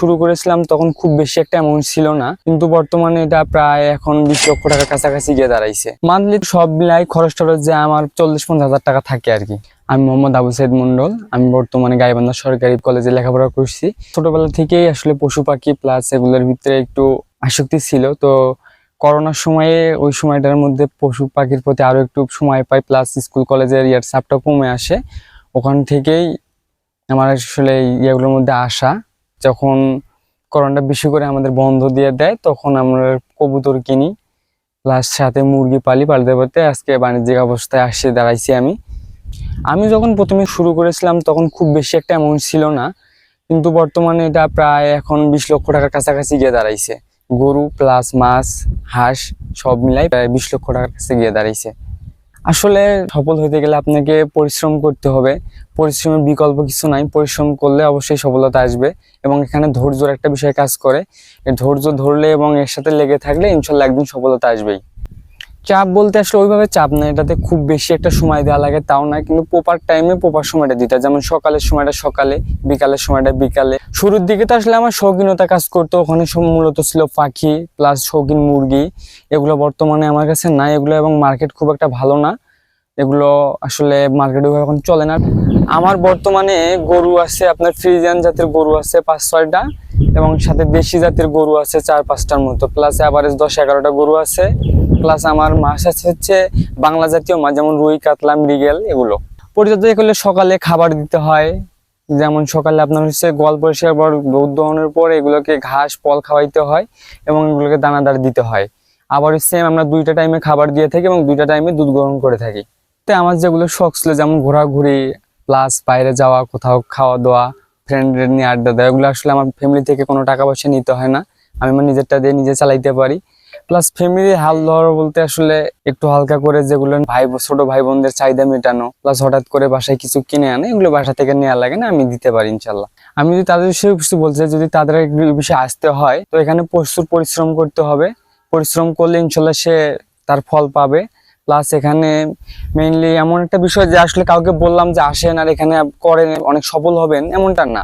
শুরু করেছিলাম তখন খুব বেশি একটা অ্যামাউন্ট ছিল না। কিন্তু বর্তমানে এটা প্রায় এখন বিশ লক্ষ টাকার কাছাকাছি গিয়ে দাঁড়াইছে। মান্থলি সব মিলাই খরচ টরচ যে আমার চল্লিশ পঞ্চাশ হাজার টাকা থাকে আর কি। আমি মোহাম্মদ আবু সাইদ মন্ডল আমি বর্তমানে গাইবান্ধা সরকারি কলেজে লেখাপড়া করছি। ছোটবেলা থেকেই আসলে পশু পাখি প্লাস এগুলোর ভিতরে একটু আসক্তি ছিল। তো করোনার সময়ে ওই সময়টার মধ্যে পশু পাখির প্রতি আরও একটু সময় পাই প্লাস স্কুল কলেজের ইয়ার চাপটা কমে আসে। ওখান থেকেই আমার আসলে ইয়েগুলোর মধ্যে আসা। যখন করোনাটা বেশি করে আমাদের বন্ধ দিয়ে দেয়, তখন আমরা কবুতর কিনি। প্লাস সাথে মুরগি পালি পালতে পারতে আজকে বাণিজ্যিক অবস্থায় আসে, দাঁড়াইছি আমি। আমি যখন প্রথমে শুরু করেছিলাম, তখন খুব বেশি একটা অ্যামাউন্ট ছিল না। কিন্তু বর্তমানে এটা প্রায় এখন বিশ লক্ষ টাকার কাছাকাছি গিয়ে দাঁড়াইছে। গরু প্লাস মাছ, হাঁস সব মিলাই প্রায় বিশ লক্ষ টাকার কাছে গিয়ে দাঁড়াইছে। আসলে সফল হতে গেলে আপনাকে পরিশ্রম করতে হবে। পরিশ্রমের বিকল্প কিছু নাই। পরিশ্রম করলে অবশ্যই সফলতা আসবে এবং এখানে ধৈর্যর একটা বিষয় কাজ করে। ধৈর্য ধরলে এবং এর সাথে লেগে থাকলে ইনশাল্লাহ একদিন সফলতা আসবেই। চাপ বলতে আসলে ওইভাবে চাপ না, এটাতে খুব বেশি একটা সময় দেওয়া লাগে, তাও না, কিন্তু প্রপার টাইমে প্রপার সময়টা দিতে যেমন সকালের সময়টা সকালে, বিকালের সময়টা বিকালে। শুরুর দিকে তো আসলে আমার শৌখিনতা কাজ করতো, ওখানে মূলত ছিল পাখি প্লাস শৌখিন মুরগি। এগুলো বর্তমানে আমার কাছে নাই, এগুলো এবং মার্কেট খুব একটা ভালো না। এগুলো আসলে মার্কেটে এখন চলে না। আমার বর্তমানে গরু আছে, আপনার ফ্রিজিয়ান জাতের গরু আছে, পাঁচ ছয়টা। এবং সাথে দেশি জাতের গরু আছে চার পাঁচটার মতো। প্লাস অ্যাভারেজ দশ এগারোটা গরু আছে। প্লাস আমার মাছ আছে হচ্ছে বাংলা জাতীয় মাছ, যেমন রুই, কাতলা, মৃগেল এগুলো। পরিচর্যা করলে সকালে খাবার দিতে হয়। যেমন সকালে আপনার হচ্ছে গোয়াল পরিষ্কার পর দহনের পর এগুলোকে ঘাস, ফল খাওয়াইতে হয় এবং এগুলোকে দানাদার দিতে হয়। আবার সেম আমরা দুইটা টাইমে খাবার দিয়ে থাকি এবং দুইটা টাইমে দুধ গ্রহণ করে থাকি। তো আমার যেগুলো শখ ছিল, যেমন ঘোরাঘুরি প্লাস বাইরে যাওয়া, কোথাও খাওয়া দাওয়া ফ্রেন্ডদের নিয়ে আড্ডা দেওয়া এগুলো আসলে আমার ফ্যামিলি থেকে কোনো টাকা পয়সা নিতে হয় না। আমি আমার নিজেরটা দিয়ে নিজে চালাইতে পারি। প্লাস ফ্যামিলি হাল ধরা বলতে আসলে একটু হালকা করে যেগুলো ভাই, ছোট ভাই বোনদের চাহিদা মেটানো প্লাস হঠাৎ করে বাসায় কিছু কিনে আনে, এগুলো বাসা থেকে নেওয়া লাগে না, আমি দিতে পারি ইনশাল্লাহ আমি যদি তাদের বিষয়ে কিছু বলতে যদি তাদের বিষয়ে আসতে হয়, তো এখানে প্রচুর পরিশ্রম করতে হবে। পরিশ্রম করলে ইনশাল্লাহ সে তার ফল পাবে। প্লাস এখানে মেইনলি এমন একটা বিষয় যে আসলে কাউকে বললাম যে আসেন আর এখানে করেন, অনেক সফল হবেন, এমনটা না।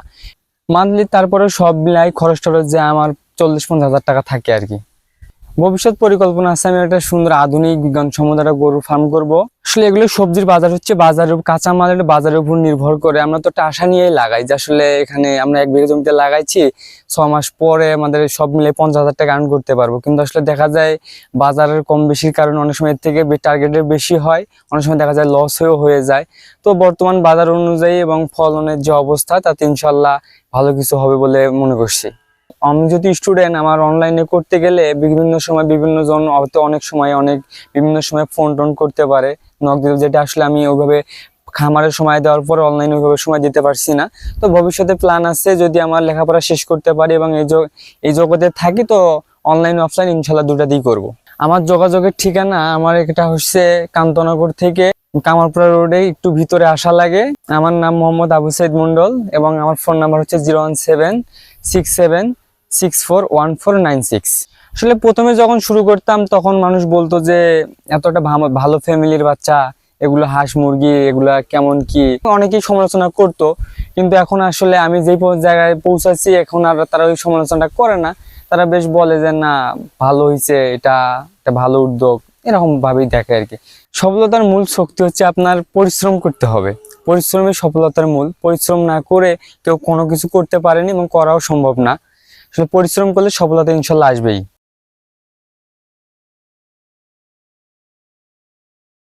মান্থলি তারপরে সব মিলাই খরচ টরচ যে আমার চল্লিশ পঞ্চাশ হাজার টাকা থাকে আর কি। ভবিষ্যৎ পরিকল্পনা আছে, আমি একটা সুন্দর আধুনিক বিজ্ঞানসম্মত একটা গরু ফার্ম করব। আসলে এগুলো সবজির বাজার হচ্ছে বাজারের উপ- কাঁচামালের বাজারের উপর নির্ভর করে। আমরা তো আশা নিয়েই লাগাই যে আসলে এখানে আমরা এক বিঘা জমিতে লাগাইছি ছ মাস পরে আমাদের সব মিলে পঞ্চাশ হাজার টাকা আর্ন করতে পারব। কিন্তু আসলে দেখা যায় বাজারের কম বেশির কারণে অনেক সময় এর থেকে টার্গেটের বেশি হয়, অনেক সময় দেখা যায় লস হয়েও হয়ে যায়। তো বর্তমান বাজার অনুযায়ী এবং ফলনের যে অবস্থা, তাতে ইনশাল্লাহ ভালো কিছু হবে বলে মনে করছি। আমি যদি স্টুডেন্ট আমার অনলাইনে করতে গেলে বিভিন্ন সময় বিভিন্ন জন হয়তো অনেক সময় অনেক বিভিন্ন সময় ফোন টোন করতে পারে। নক দিতে যেটা আসলে আমি ওইভাবে খামারের সময় দেওয়ার পর অনলাইনে ওইভাবে সময় দিতে পারছি না। তো ভবিষ্যতে প্ল্যান আছে যদি আমার লেখাপড়া শেষ করতে পারি এবং এই এই জগতে থাকি, তো অনলাইন অফলাইন ইনশাল্লাহ দুটাতেই করব। আমার যোগাযোগের ঠিকানা আমার এটা হচ্ছে কান্তনগর থেকে কামারপুরা রোডে একটু ভিতরে আসা লাগে। আমার নাম মোহাম্মদ আবু সাইদ মন্ডল এবং আমার ফোন নাম্বার হচ্ছে zero one seven six seven six four one four nine six আসলে প্রথমে যখন শুরু করতাম, তখন মানুষ বলতো যে, এতটা ভালো- ফ্যামিলির বাচ্চা, এগুলো হাঁস মুরগি, এগুলা কেমন কি? অনেকেই সমালোচনা করতো, কিন্তু এখন আসলে আমি যেই জায়গায় পৌঁছাচ্ছি, এখন আর তারা ওই সমালোচনাটা করে না। তারা বেশ বলে যে, না, ভালো হয়েছে এটা একটা ভালো উদ্যোগ। এরকম ভাবেই দেখে আর কি। সফলতার মূল শক্তি হচ্ছে আপনার পরিশ্রম করতে হবে। পরিশ্রমই সফলতার মূল। পরিশ্রম না করে কেউ কোনো কিছু করতে পারেনি এবং করাও সম্ভব না। আসলে পরিশ্রম করলে সফলতা ইনশাল্লাহ আসবেই।